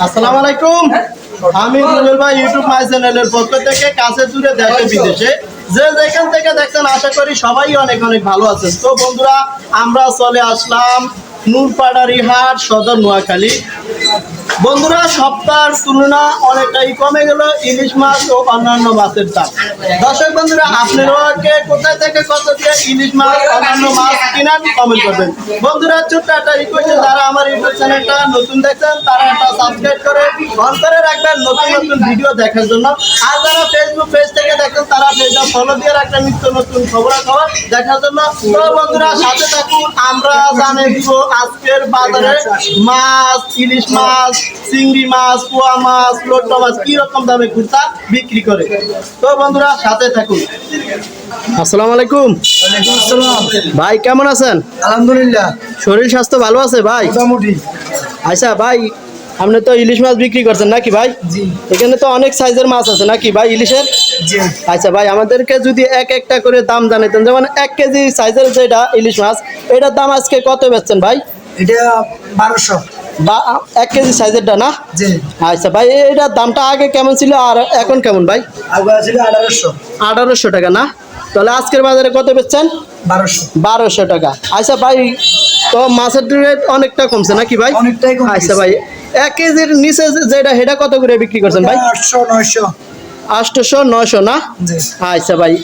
আসসালামু আলাইকুম। আমি রুবেল ভাই ইউটিউব মাই চ্যানেলের পক্ষ থেকে কাছে দূরে দেশে বিদেশে। যে যেখান থেকে দেখছেন আশা করি সবাই অনেক অনেক ভালো আছেন। তো বন্ধুরা আমরা চলে আসলাম নূরপাড়ারি হাট সদর নোয়াখালী। বন্ধুরা, সপ্তাহের তুলনা অনেকটাই কমে গেল ইলিশ মাছ ও অন্যান্য মাছের দাম। দর্শক বন্ধুরা আপনারা কে কোথায় থেকে কত দিয়ে ইলিশ মাছ, অন্যান্য মাছ কিনেন কমেন্ট করবেন। বন্ধুরা, ছোট্ট একটা রিকোয়েস্ট যারা আমার ইউটিউব চ্যানেলটা নতুন দেখছেন, তারা একটা সাবস্ক্রাইব করে অন করে রাখবেন, নতুন নতুন ভিডিও দেখার জন্য। আর যারা ফেসবুক পেজ থেকে দেখেন দিয়ে রাখবেন নিত্য নতুন খবর খবর দেখার জন্য তো বন্ধুরা সাথে থাকুন আমরা দিব আজকের বাজারে মাছ ইলিশ মাছ চিংড়ি মাছ পোয়া মাছ লোট্টা মাছ কি রকম দামে কুর্তা বিক্রি করে। তো বন্ধুরা সাথে থাকুন। আসসালামু আলাইকুম। ভাই কেমন আছেন? আলহামদুলিল্লাহ। শরীর স্বাস্থ্য ভালো আছে ভাই? মোটামুটি। আচ্ছা ভাই আপনি তো ইলিশ মাছ বিক্রি করছেন নাকি ভাই? এখানে তো অনেক সাইজের মাছ আছে নাকি ভাই ইলিশের? আচ্ছা ভাই আমাদেরকে যদি এক একটা করে দাম জানাইতেন যেমন এক কেজি সাইজের যেটা ইলিশ মাছ এটার দাম আজকে কত বেচছেন ভাই? এটা বারোশো। বা এক কেজি সাইজেরটা না? আচ্ছা ভাই এটার দামটা আগে কেমন ছিল আর এখন কেমন ভাই? ছিল আঠারোশো। আঠারোশো টাকা না? তাহলে আজকের বাজারে কত বেচছেন? বারোশো। বারোশো টাকা। আচ্ছা ভাই তো মাছের রেট অনেকটা কমছে নাকি ভাই? অনেকটাই কম আচ্ছা ভাই এক কেজির নিচে যে- যেটা সেটা কত করে বিক্রি করছেন ভাই? আটশো নয়শো। আটশোশো নয়শো না? জি। আচ্ছা ভাই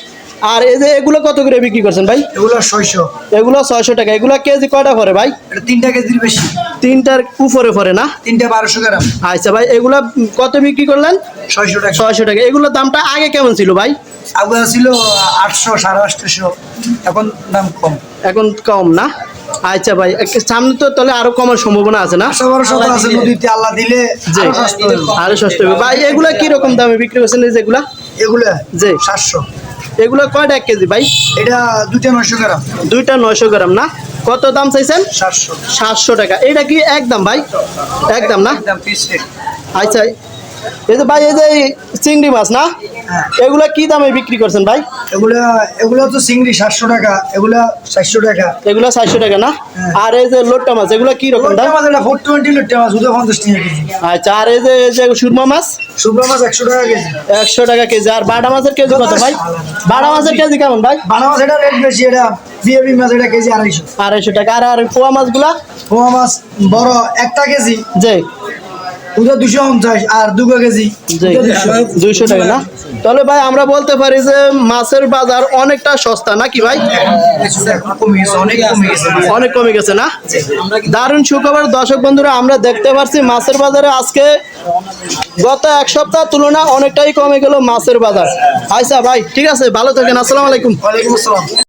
আর এই যে এগুলো কত করে বিক্রি করছেন ভাই? এগুলো ছয়শো। এগুলো ছয়শো টাকা এগুলো কেজি কয়টা পরে ভাই? এটা তিনটা কেজির বেশি। তিনটার উপরে পরে না? তিনটা বারোশো গ্রাম। আচ্ছা ভাই এগুলো কত বিক্রি করলেন? ছয়শো টাকা। ছয়শো টাকা। এগুলোর দামটা আগে কেমন ছিল ভাই? আগে ছিল আটশো সাড়ে আটশোশো এখন দাম কম। এখন কম না? আচ্ছা ভাই সামনে তো তাহলে আরও কমার সম্ভাবনা আছে না? নদীতে আল্লাহ দিলে আরও সস্তা হবে। ভাই এগুলা কি রকম দামে বিক্রি করছেন যেগুলা? এগুলা জি। সাতশো। এগুলো কয়টা এক কেজি ভাই? এটা দুইটা নয়শো গ্রাম। দুইটা নয়শো গ্রাম না? কত দাম চাইছেন? সাতশো। সাতশো টাকা। এটা কি একদম ভাই? একদম না? আচ্ছা এই যে ভাই এই যে চিংড়ি মাছ না? হ্যাঁ। এগুলা কি দামে বিক্রি করছেন ভাই? এগুলো এগুলা তো চিংড়ি সাতশো টাকা এগুলা চারশো টাকা। এগুলো চারশো টাকা না? হ্যাঁ। আর এই যে লোট্টা মাছ এগুলো কি রকম দাম মাছ এটা ফোর টোয়েন্টি লোট্টা মাছ দুটো পঞ্চাশ টাকা কেজি। আচ্ছা আর এই যে যে সুরমা মাছ? শুকনো মাছ একশো টাকা কেজি। একশো টাকা কেজি। আর বাটা মাছের কেজি কত ভাই? বাটা মাছের কেজি কেমন ভাই? বানা মাছ এটা রেট বেশি এটা বিএবি মাছ এটা কেজি আড়াইশো। আড়াইশো টাকা। আর আর পোয়া মাছগুলা? পোয়া মাছ বড় একটা কেজি। যে ওটা দুশো পঞ্চাশ আর দুটো কেজি। দুইশো। টাকা না? তাহলে ভাই আমরা বলতে পারি যে মাছের বাজার অনেকটা সস্তা নাকি ভাই? অনেক কমে গেছে অনেক কমে গেছে না? দারুণ সুখবর। দর্শক বন্ধুরা আমরা দেখতে পাচ্ছি মাছের বাজারে আজকে গত এক সপ্তাহ তুলনা অনেকটাই কমে গেল মাছের বাজার। আচ্ছা ভাই ঠিক আছে ভালো থাকেন। আসসালামু আলাইকুম। ওয়ালাইকুম আসসালাম।